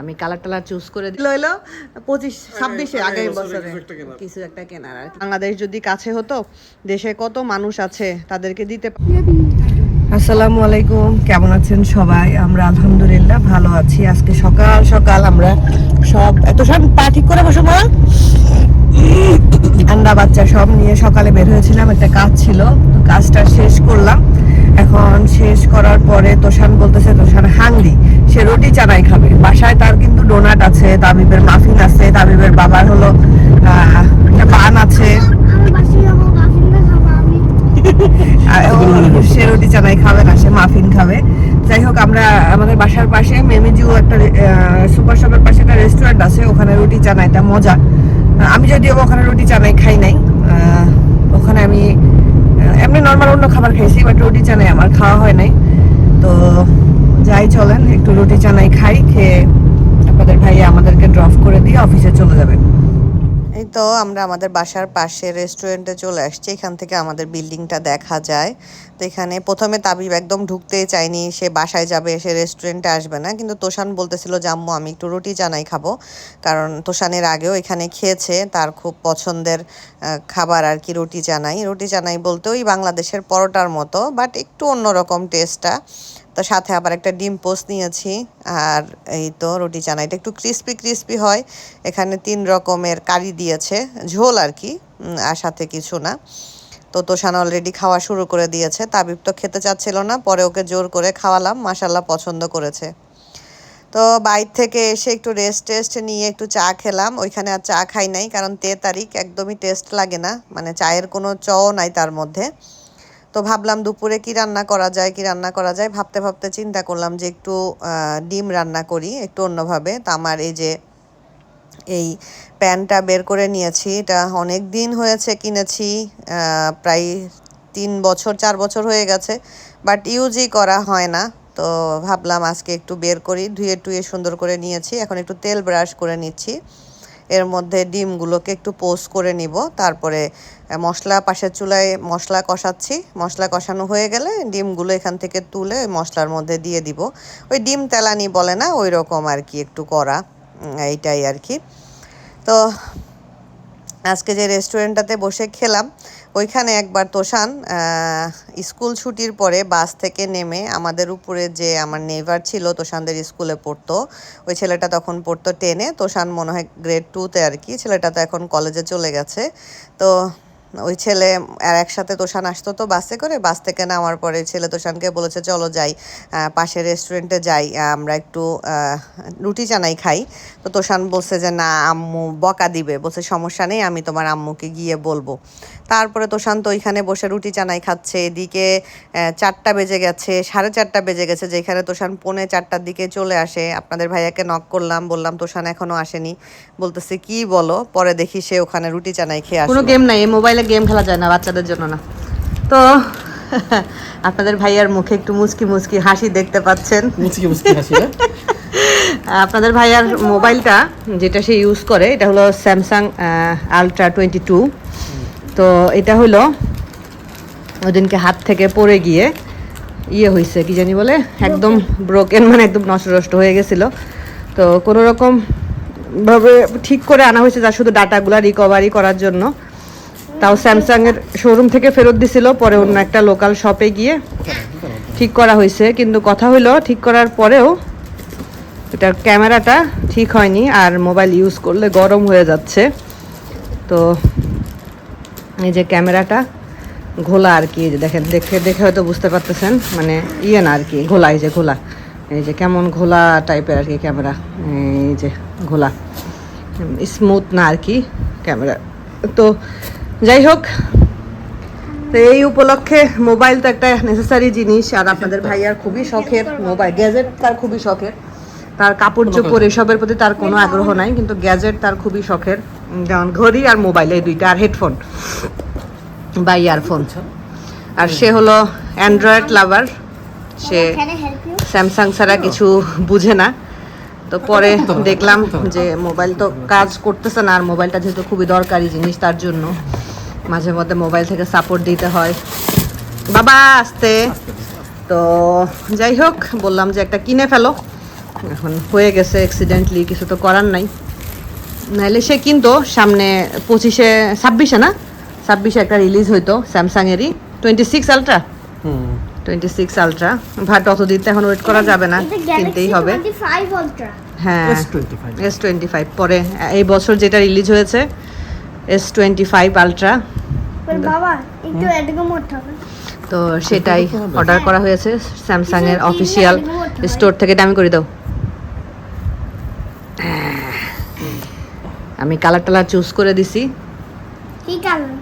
আমি colour টালার choose করে দিল হইল পঁচিশ ছাব্বিশে আগামী আগামী বছরে কিছু একটা কেনার। আর বাংলাদেশ যদি কাছে হতো দেশে কত মানুষ আছে তাদেরকে দিতে আসসালামু আলাইকুম কেমন আছেন সবাই? আমরা আলহামদুলিল্লাহ ভালো আছি। আজকে সকাল সকাল আমরা সব এত সব পা ঠিক করে বসো মা। আন্ডা বাচ্চা সব নিয়ে সকালে বের হয়েছিলাম একটা কাজ ছিল। তো কাজটা শেষ করলাম। এখন শেষ করার পরে তোষান বলতেছে তোষান হাংরি সে রুটি চানাই খাবে। বাসায় তার কিন্তু ডোনাট আছে তাবিবের মাফিন আছে তাবিবের বাবার হলো একটা পান আছে। সে রুটি চানাই খাবে না সে মাফিন খাবে। যাই হোক আমরা আমাদের বাসার পাশে মেমিজু একটা সুপার শপের পাশে একটা রেস্টুরেন্ট আছে ওখানে রুটি চানাইটা মজা। আমি যদিও ওখানে রুটি চানাই খাই নাই ওখানে আমি এমনি নর্মাল অন্য খাবার খাইছি বাট রুটি চানাই আমার খাওয়া হয় নাই। তো যাই চলেন, একটু রুটি চানাই খাই, খেয়ে আপনাদের ভাই আমাদেরকে ড্রপ করে দিয়ে অফিসে চলে যাবেন। এই তো আমরা আমাদের বাসার পাশে রেস্টুরেন্টে চলে আসছি, এখান থেকে আমাদের বিল্ডিংটা দেখা যায়। তো এখানে প্রথমে তাবিব একদম ঢুকতেই চায়নি, সে বাসায় যাবে, সে রেস্টুরেন্টে আসবে না। কিন্তু তোষান বলতেছিল, যে আম্মু, আমি একটু রুটি জানাই খাব। কারণ তোষানের আগেও এখানে খেয়েছে, তার খুব পছন্দের খাবার আর কি রুটি জানাই রুটি জানাই বলতে ওই বাংলাদেশের পরোটার মতো বাট একটু অন্যরকম টেস্টটা তো সাথে আবার একটা ডিম পোস্ট নিয়েছি আর এই তো রুটি চানাইটা একটু ক্রিস্পি ক্রিস্পি হয়। এখানে তিন রকমের কারি দিয়েছে, ঝোল আর কি আর সাথে কিছু না। তো তোষান অলরেডি খাওয়া শুরু করে দিয়েছে। তাবিব তো খেতে চাচ্ছিল না, পরে ওকে জোর করে খাওয়ালাম মাসাল্লাহ পছন্দ করেছে। তো বাইর থেকে এসে একটু রেস্ট টেস্ট নিয়ে একটু চা খেলাম। ওইখানে আর চা খাই নাই, কারণ তে তারিখ একদমই টেস্ট লাগে না। মানে চায়ের কোনো চও নাই তার মধ্যে। তো ভাবলাম দুপুরে কি রান্না করা যায়, কি রান্না করা যায়। ভাবতে ভাবতে চিন্তা করলাম যে একটু ডিম রান্না করি একটু অন্যভাবে। তা আমার এই যে, এই প্যানটা বের করে নিয়েছি। এটা অনেক দিন হয়েছে কিনেছি প্রায় তিন বছর, চার বছর হয়ে গেছে, বাট ইউজই করা হয় না। তো ভাবলাম আজকে একটু বের করি, ধুয়ে টুয়ে সুন্দর করে নিয়েছি। এখন একটু তেল ব্রাশ করে নিচ্ছি। এর মধ্যে ডিমগুলোকে একটু পোস্ট করে নিব। তারপরে মশলা পাশের চুলায় মশলা কষাচ্ছি। মশলা কষানো হয়ে গেলে ডিমগুলো এখান থেকে তুলে মশলার মধ্যে দিয়ে দিব। ওই ডিম তেলানি বলে না, ওই রকম আর কি একটু করা এইটাই আর কি। তো আজকে যে রেস্টুরেন্টটাতে বসে খেলাম, ওইখানে একবার তোষান স্কুল ছুটির পরে বাস থেকে নেমে আমাদের উপরে যে আমার নেভার ছিল, তোষানদের স্কুলে পড়তো, ওই ছেলেটা তখন পড়তো টেনে। তোষান মনে হয় গ্রেড টুতে আর কি, ছেলেটা তো এখন কলেজে চলে গেছে। তো ওই ছেলে আর একসাথে তোষান আসতো তো বাসে করে বাস থেকে নামার পরে ছেলে তোষানকে বলেছে চলো যাই পাশের রেস্টুরেন্টে যাই আমরা একটু রুটি চানাই খাই। তো তোষান বলছে যে না আম্মু বকা দিবে। বলছে সমস্যা নেই আমি তোমার আম্মুকে গিয়ে বলব। তারপরে তোষান তো ওইখানে বসে রুটি চানাই খাচ্ছে। এদিকে চারটা বেজে গেছে সাড়ে চারটা বেজে গেছে যেখানে তোষান পৌনে চারটার দিকে চলে আসে। আপনাদের ভাইয়াকে নক করলাম বললাম তোষান এখনও আসেনি। বলতেছে কি বলো? পরে দেখি সে ওখানে রুটি চানাই খেয়ে আসলো। কোনো গেম নাই এই মোবাইলে গেম খেলা যায় না বাচ্চাদের জন্য না। তো আপনাদের ভাইয়ার মুখে একটু মুচকি মুচকি হাসি দেখতে পাচ্ছেন। মুচকি মুচকি হাসি আপনাদের ভাইয়ার মোবাইলটা যেটা সে ইউজ করে এটা হলো স্যামসাং আলট্রা টোয়েন্টি টু তো এটা হলো ওদিনকে হাত থেকে পড়ে গিয়ে ইয়ে হয়েছে কি জানি বলে একদম ব্রোকেন মানে একদম নষ্ট নষ্ট হয়ে গেছিল। তো কোনো রকম ভাবে ঠিক করে আনা হয়েছে যা শুধু ডাটাগুলো রিকভারি করার জন্য। তাও স্যামসাং এর শোরুম থেকে ফেরত দিছিল, পরে অন্য একটা লোকাল শপে গিয়ে ঠিক করা হয়েছে। কিন্তু কথা হলো ঠিক করার পরেও এটার ক্যামেরাটা ঠিক হয়নি আর মোবাইল ইউজ করলে গরম হয়ে যাচ্ছে। তো এই যে ক্যামেরাটা ঘোলা আর কি দেখেন, দেখে দেখে হয়তো বুঝতে পারতেছেন মানে ইয়ে না আর কি, ঘোলা, এই যে ঘোলা। এই যে কেমন ঘোলা টাইপের আর কি ক্যামেরা, এই যে ঘোলা। স্মুথ না আর কি ক্যামেরা। তো যাই হোক তো এই উপলক্ষে মোবাইল তো একটা নেসেসারি জিনিস আর আপনাদের ভাইয়ার খুবই শখের মোবাইল গ্যাজেট তার খুবই শখের। তার কাপড় চোপড় এসবের প্রতি তার কোনো আগ্রহ নাই কিন্তু গ্যাজেট তার খুবই শখের। যেমন ঘড়ি আর মোবাইল এই দুইটা আর হেডফোন বা ইয়ারফোন আর সে হলো অ্যান্ড্রয়েড লাভার সে? স্যামসাং ছাড়া কিছু বুঝে না। তো পরে দেখলাম যে মোবাইল তো কাজ করতেছে না আর মোবাইলটা যেহেতু খুবই দরকারি জিনিস তার জন্য। মাঝে মধ্যে মোবাইল থেকে সাপোর্ট দিতে হয়। বাবা আসতে। তো যাই হোক বললাম যে একটা কিনে ফেলো। এখন হয়ে গেছে অ্যাক্সিডেন্টলি কিছু তো করার নাই। নাহলে সে কিন্তু সামনে পঁচিশে ছাব্বিশে না? ছাব্বিশে একটা রিলিজ হইতো স্যামসাংয়েরই। টোয়েন্টি সিক্স আলট্রা হুম। টোয়েন্টি সিক্স আলট্রা ভাট অতদিন তো এখন ওয়েট করা যাবে না কিনতেই হবে। হ্যাঁ। এস টোয়েন্টি ফাইভ পরে এই বছর যেটা রিলিজ হয়েছে এস টোয়েন্টি ফাইভ আলট্রা তো সেটাই অর্ডার করা হয়েছে স্যামসাং এর অফিসিয়াল স্টোর থেকে দামি করে দাও। আমি কালার টালার চুজ করে দিছি। কি কালার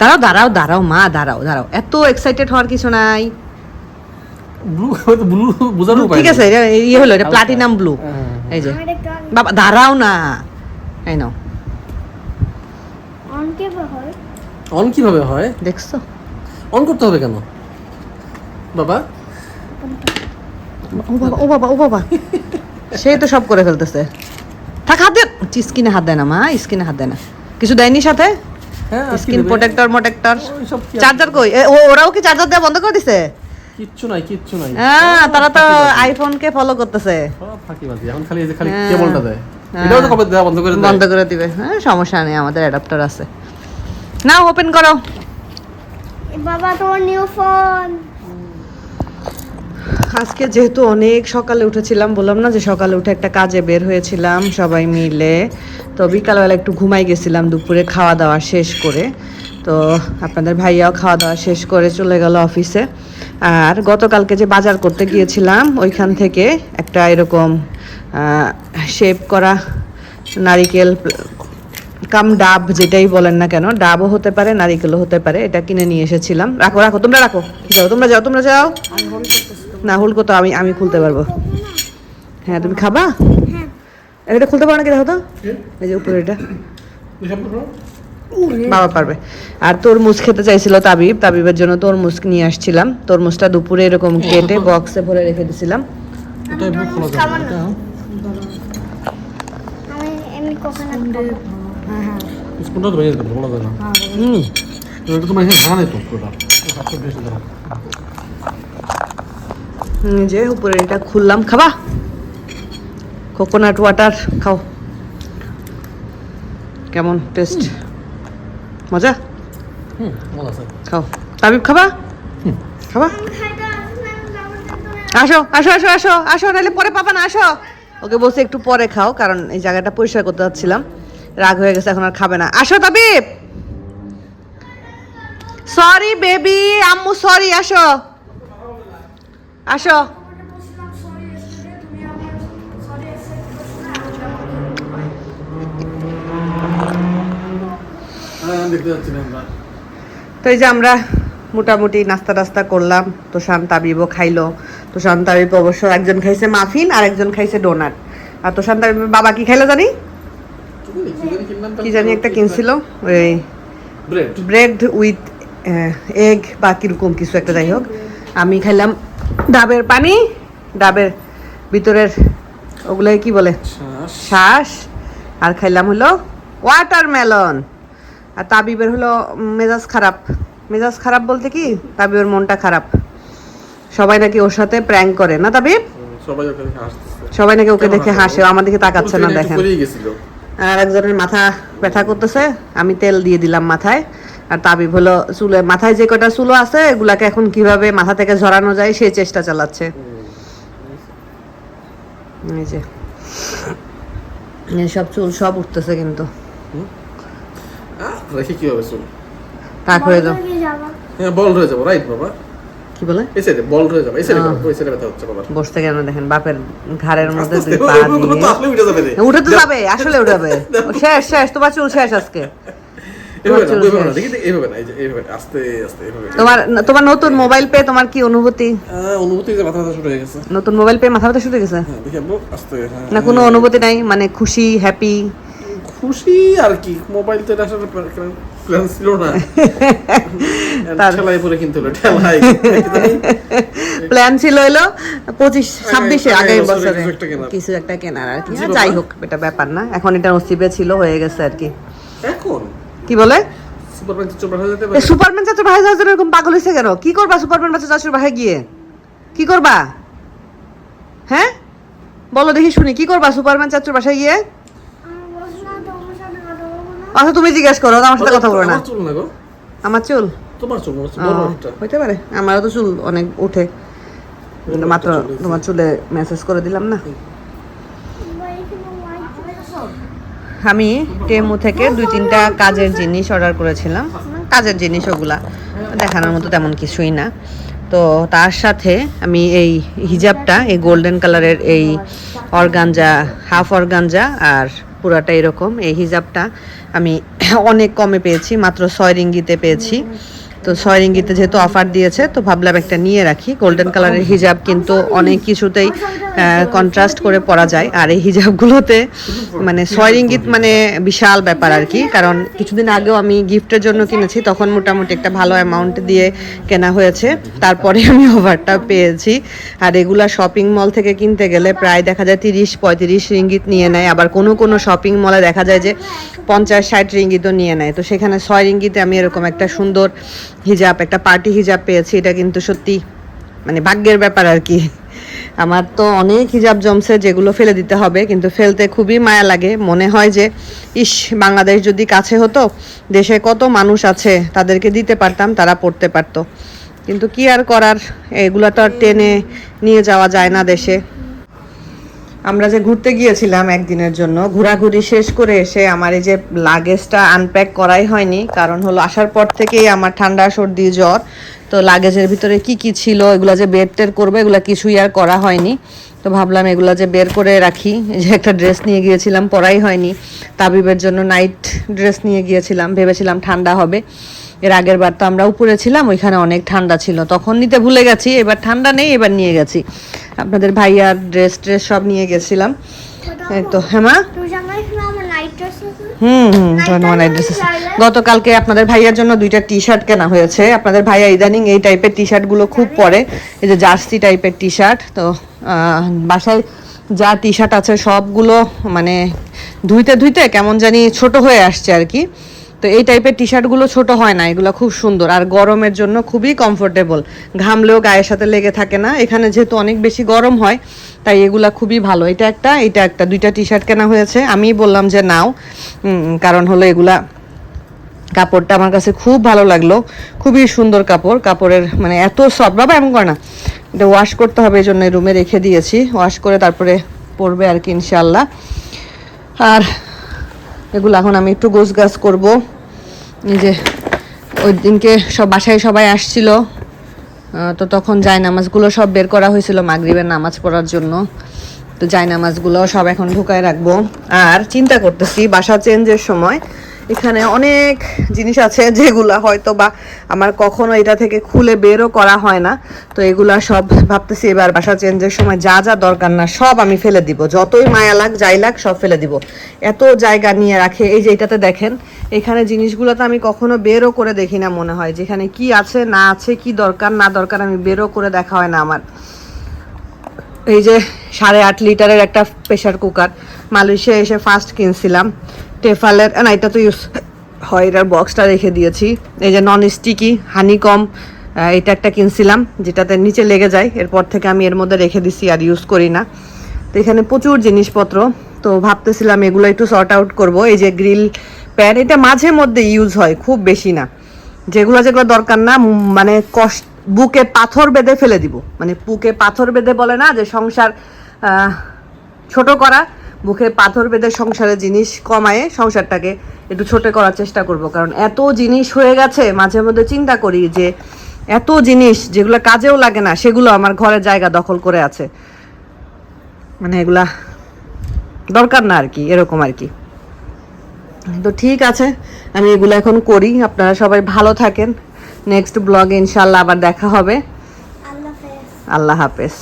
দাঁড়াও দাঁড়াও দাঁড়াও মা দাঁড়াও দাঁড়াও। এত এক্সাইটেড হওয়ার কিছু নাই। ঠিক আছে ইয়ে হলো এটা প্লাটিনাম ব্লু হ্যাঁ। এই যে। বাবা দাঁড়াও না। এই নাও। অন কীভাবে হয়? দেখছ? অন করতে হবে কেন? বাবা? ও বাবা ও বাবা ও বাবা। সেই তো সব করে ফেলতেছে। থাক হাত দে। স্কিনে হাত দেয় না মা স্কিনে হাত দেয় না। কিছু দেয়নি সাথে? হ্যাঁ স্কিন প্রোটেক্টর মোটেক্টর। চার্জার কই? ও ওরাও কি চার্জার দেওয়া বন্ধ করে দিছে? কিচ্ছু নাই কিচ্ছু নাই। হ্যাঁ তারা তো আইফোন কে ফলো করতেছে। এখন খালি এই যে খালি হ্যাঁ। কেবলটা দেয়। হ্যাঁ। এটাও তো কবে দেওয়া বন্ধ করে বন্ধ করে দিবে। হ্যাঁ সমস্যা নেই আমাদের অ্যাডাপ্টার আছে। না ওপেন করো। বাবা তোমার নিউ ফোন আজকে যেহেতু অনেক সকালে উঠেছিলাম বললাম না যে সকালে উঠে একটা কাজে বের হয়েছিলাম সবাই মিলে। তো বিকালবেলা একটু ঘুমাই গেছিলাম দুপুরে খাওয়া দাওয়া শেষ করে। তো আপনাদের ভাইয়াও খাওয়া দাওয়া শেষ করে চলে গেল অফিসে। আর গতকালকে যে বাজার করতে গিয়েছিলাম ওইখান থেকে একটা এরকম শেপ করা নারিকেল কাম ডাব যেটাই বলেন না কেন, ডাবও হতে পারে, নারিকেলও হতে পারে, এটা কিনে নিয়ে এসেছিলাম। রাখো রাখো, তোমরা রাখো। যাও, তোমরা যাও তোমরা যাও। না হুলকো তো আমি আমি খুলতে পারব। হ্যাঁ তুমি খাবা? এটা খুলতে পারো না কি দেখো তো। এই যে উপরে এটা বাবা পারবে। আর তরমুজ খেতে চাইছিল তাবিব। তাবিবের জন্য তরমুজ নিয়ে আসছিলাম। তরমুজটা দুপুরে এরকম কেটে বক্সে ভরে রেখে দিছিলাম। আমি এমনি কোকোনাট স্পুনটা তো ভেঙে দিতে খোলা যায় না হুম এটা তোমার এখানে ভাঙা নেই তো পুরোটা যে উপরে এটা খুললাম খাবা কোকোনাট ওয়াটার খাও কেমন টেস্ট মজা খাও তাবিব খাবা খাবা আসো আসো আসো আসো আসো নাহলে পরে পাবা না আসো ওকে বলছে একটু পরে খাও কারণ এই জায়গাটা পরিষ্কার করতে যাচ্ছিলাম রাগ হয়ে গেছে, এখন আর খাবে না। আসো তাবিব! সরি বেবি আম্মু সরি আসো। আসো। তো এই যে আমরা মোটামুটি নাস্তা টাস্তা করলাম তো শান্তাবিবও খাইলো। তো শান্তাবিব অবশ্য একজন খাইছে মাফিন আর একজন খাইছে ডোনাট। আর তো শান্তাবিবের বাবা কি খাইলো জানি? কি জানি একটা কিনছিল? ওই ব্রেড ব্রেড উইথ এগ বা কীরকম কিছু একটা যাই হোক। আমি খাইলাম ডাবের পানি ডাবের ভিতরের ওগুলোকে কি বলে? শ্বাস আর খাইলাম হলো ওয়াটারমেলন আর তাবিবের হলো মেজাজ খারাপ। মেজাজ খারাপ বলতে কি? তাবিবের মনটা খারাপ। সবাই নাকি ওর সাথে প্র্যাঙ্ক করে না তাবিব? সবাই ওকে দেখে হাসতেছে। সবাই নাকি ওকে দেখে হাসে? ও তাকাচ্ছে না দেখেন। আর একজনের মাথা ব্যথা করতেছে আমি তেল দিয়ে দিলাম মাথায়। আর তাবিব হলো চুলে মাথায় যে কটা চুলো আছে এগুলাকে এখন কীভাবে মাথা থেকে ঝরানো যায় সেই চেষ্টা চালাচ্ছে। এই যে। সব চুল সব উঠতেছে কিন্তু। আহ, রেখে চুল। হয়ে যাও। হ্যাঁ বল হয়ে যাব রাইট বাবা। কি বলে? সাইডে বল হয়ে যাবে হ্যাঁ। ওই সাইডে ব্যথা হচ্ছে বাবার বসতে কেন দেখেন বাপের ঘাড়ের মধ্যে দুই পা ওই- ওই- ওই তো আসলে উঠে যাবে রে। উঠে তো যাবে আসলে শেষ শেষ তোমার চুল শেষ আজকে। তোমার তোমার নতুন মোবাইল পেয়ে তোমার কি অনুভূতি? অনুভূতি যে মাথা ব্যথা শুরু হয়ে গেছে। নতুন মোবাইল পেয়ে মাথা ব্যথা শুরু হয়ে গেছে? হ্যাঁ, হ্যাঁ, না কোনো হ্যাঁ। অনুভূতি নাই? মানে খুশি হ্যাপি খুশি আর কি মোবাইল তো আসলে প্ল্যান ছিল না। পরে কিনতে প্ল্যান ছিল হলো পঁচিশ ছাব্বিশে আগামী আগামী বছরে। কিছু একটা কেনার। আর কি। বাবা। যাই হোক এটা ব্যাপার না। এখন এটা নসিবে ছিল হয়ে গেছে আর কি। এখন? কি বলে? হয়ে সুপারম্যান চাচুর ভাই যাওয়ার জন্য এরকম পাগল হয়েছে কেন? কি করবা সুপারম্যান বাচ্চা চাচুর ভাই গিয়ে? কি করবা? হ্যাঁ? বলো দেখি শুনি কি করবা সুপারম্যান চাচুর বাসায় গিয়ে আমি বলছি না তোমার সাথে কথা বলব না আচ্ছা তুমি জিজ্ঞেস করো আমার সাথে কথা বলো না। আমার চুল না গো। আমার চুল? তোমার চুল হইতে পারে আমারও তো চুল অনেক ওঠে মাত্র। তোমার চুলে মেসেজ করে দিলাম না? আমি টেমু থেকে দুই তিনটা কাজের জিনিস অর্ডার করেছিলাম। কাজের জিনিস ওগুলা দেখানোর মতো তেমন কিছুই না। তো তার সাথে আমি এই হিজাবটা এই গোল্ডেন কালারের এই অর্গানজা হাফ অর্গানজা আর পুরাটা এরকম এই হিজাবটা আমি অনেক কমে পেয়েছি মাত্র ছয় রিঙ্গিতে পেয়েছি। তো ছয় রিঙ্গিতে যেহেতু অফার দিয়েছে, তো ভাবলাম একটা নিয়ে রাখি। গোল্ডেন কালারের হিজাব কিন্তু অনেক কিছুতেই কন্ট্রাস্ট করে পরা যায়। আর এই হিজাবগুলোতে মানে ছয় রিঙ্গিত মানে বিশাল ব্যাপার আর কি। কারণ কিছুদিন আগেও আমি গিফটের জন্য কিনেছি, তখন মোটামুটি একটা ভালো অ্যামাউন্ট দিয়ে কেনা হয়েছে। তারপরে আমি অফারটা পেয়েছি। আর এগুলা শপিং মল থেকে কিনতে গেলে প্রায় দেখা যায় তিরিশ, পঁয়ত্রিশ রিঙ্গিত নিয়ে নেয়। আবার কোনো কোনো শপিং মলে দেখা যায় যে পঞ্চাশ, ষাট রিঙ্গিতও নিয়ে নেয়। তো সেখানে ছয় রিঙ্গিতে আমি এরকম একটা সুন্দর হিজাব, একটা পার্টি হিজাব পেয়েছি, এটা কিন্তু সত্যি মানে ভাগ্যের ব্যাপার আর কি। আমার তো অনেক হিজাব জমছে, যেগুলো ফেলে দিতে হবে, কিন্তু ফেলতে খুবই মায়া লাগে। মনে হয় যে, ইস, বাংলাদেশ যদি কাছে হতো, দেশে কত মানুষ আছে, তাদেরকে দিতে পারতাম, তারা পড়তে পারতো। কিন্তু কি আর করার, এগুলো তো আর টেনে নিয়ে যাওয়া যায় না দেশে। আমরা যে ঘুরতে গিয়েছিলাম একদিনের জন্য, ঘোরাঘুরি শেষ করে এসে আমার এই যে লাগেজটা আনপ্যাক করাই হয়নি, কারণ হলো আসার পর থেকেই আমার ঠান্ডা, সর্দি, জ্বর। তো লাগেজের ভিতরে কি কি ছিল, এগুলো যে বের টের করব, এগুলো কিছুই আর করা হয়নি। তো ভাবলাম এগুলো যে বের করে রাখি। যে একটা ড্রেস নিয়ে গিয়েছিলাম, পরাই হয়নি। তাবিবের জন্য নাইট ড্রেস নিয়ে গিয়েছিলাম, ভেবেছিলাম ঠান্ডা হবে। এর আগের বার তো আমরা উপরে ছিলাম, ওইখানে অনেক ঠান্ডা ছিল। তখন নিতে ভুলে গেছি, এবার ঠান্ডা নেই, এবার নিয়ে গেছি। আপনাদের ভাইয়ার ড্রেস ট্রেস সব নিয়ে গেছিলাম। তো হ্যাঁ মা? তুমি জানো এখানে আমার নাইট ড্রেস আছে হুম হুম গতকালকে আপনাদের ভাইয়ার জন্য দুইটা টি শার্ট কেনা হয়েছে। আপনাদের ভাইয়া ইদানিং এই টাইপের টি শার্টগুলো খুব পরে। এই যে জার্সি টাইপের টি শার্ট তো বাসায় যা টি শার্ট আছে সবগুলো মানে ধুইতে ধুইতে কেমন জানি ছোট হয়ে আসছে আর কি। তো এই টাইপের টি শার্টগুলো ছোট হয় না, এগুলো খুব সুন্দর। আর গরমের জন্য খুবই কমফোর্টেবল ঘামলেও গায়ের সাথে লেগে থাকে না। এখানে যেহেতু অনেক বেশি গরম হয়, তাই এগুলা খুবই ভালো। এটা একটা এটা একটা। দুইটা টি শার্ট কেনা হয়েছে। আমি বললাম যে নাও। কারণ হলো এগুলা কাপড়টা আমার কাছে খুব ভালো লাগল। খুবই সুন্দর কাপড়। কাপড়ের মানে এত সফট বাবা, এমন করে না। এটা ওয়াশ করতে হবে এই জন্য রুমে রেখে দিয়েছি। ওয়াশ করে তারপরে পরবে আর কি ইনশাল্লাহ আর এগুলো এখন আমি একটু গোছ গাছ করব। এই যে, ওই দিনকে সব বাসায় সবাই আসছিল। তো তখন যায় নামাজগুলো সব বের করা হয়েছিল মাগরীবের নামাজ পড়ার জন্য। তো যায় নামাজগুলো সব এখন ঢুকায় রাখব। আর চিন্তা করতেছি, বাসা চেঞ্জের সময় এখানে অনেক জিনিস আছে যেগুলা হয়তো বা আমার কখনো এটা থেকে খুলে বেরও করা হয় না। তো এগুলা সব ভাবতেছি এবার বাসা চেঞ্জের সময় যা যা দরকার না সব আমি ফেলে দিব। যতই মায়া লাগ, যাই লাগ, সব ফেলে দিব। এত জায়গা নিয়ে রাখে, এই যে এটাতে দেখেন, এখানে জিনিসগুলো তো আমি কখনো বেরও করে দেখি না মনে হয়। যেখানে কি আছে, না আছে, কি দরকার, না দরকার আমি বেরও করে দেখা হয় না আমার। এই যে সাড়ে আট লিটারের একটা প্রেশার কুকার, মালয়েশিয়া এসে ফার্স্ট কিনছিলাম। টেফালের না, এটা তো ইউজ হয়, এটার বক্সটা রেখে দিয়েছি। এই যে নন স্টিকি হানিকম এটা একটা কিনছিলাম, যেটাতে নিচে লেগে যায়, এরপর থেকে আমি এর মধ্যে রেখে দিছি আর ইউজ করি না। তো এখানে প্রচুর জিনিসপত্র, তো ভাবতেছিলাম এগুলো একটু সর্ট আউট করব। এই যে গ্রিল প্যান এটা মাঝে মধ্যে ইউজ হয়, খুব বেশি না। যেগুলো যেগুলো দরকার না মানে কষ্ট বুকে পাথর বেঁধে ফেলে দিব। মানে বুকে পাথর বেঁধে বলে না যে সংসার ছোট করা বুকে পাথর বেঁধে সংসারের জিনিস কমায়ে সংসারটাকে একটু ছোট করার চেষ্টা করব। কারণ এত জিনিস হয়ে গেছে মাঝে মধ্যে চিন্তা করি যে এত জিনিস যেগুলো কাজেও লাগে না সেগুলো আমার ঘরের জায়গা দখল করে আছে। মানে এগুলা দরকার না আর কি এরকম আর কি। তো ঠিক আছে আমি এগুলো এখন করি আপনারা সবাই ভালো থাকেন। নেক্সট ব্লগে ইনশাল্লাহ আবার দেখা হবে। আল্লাহ হাফেজ। আল্লাহ হাফেজ।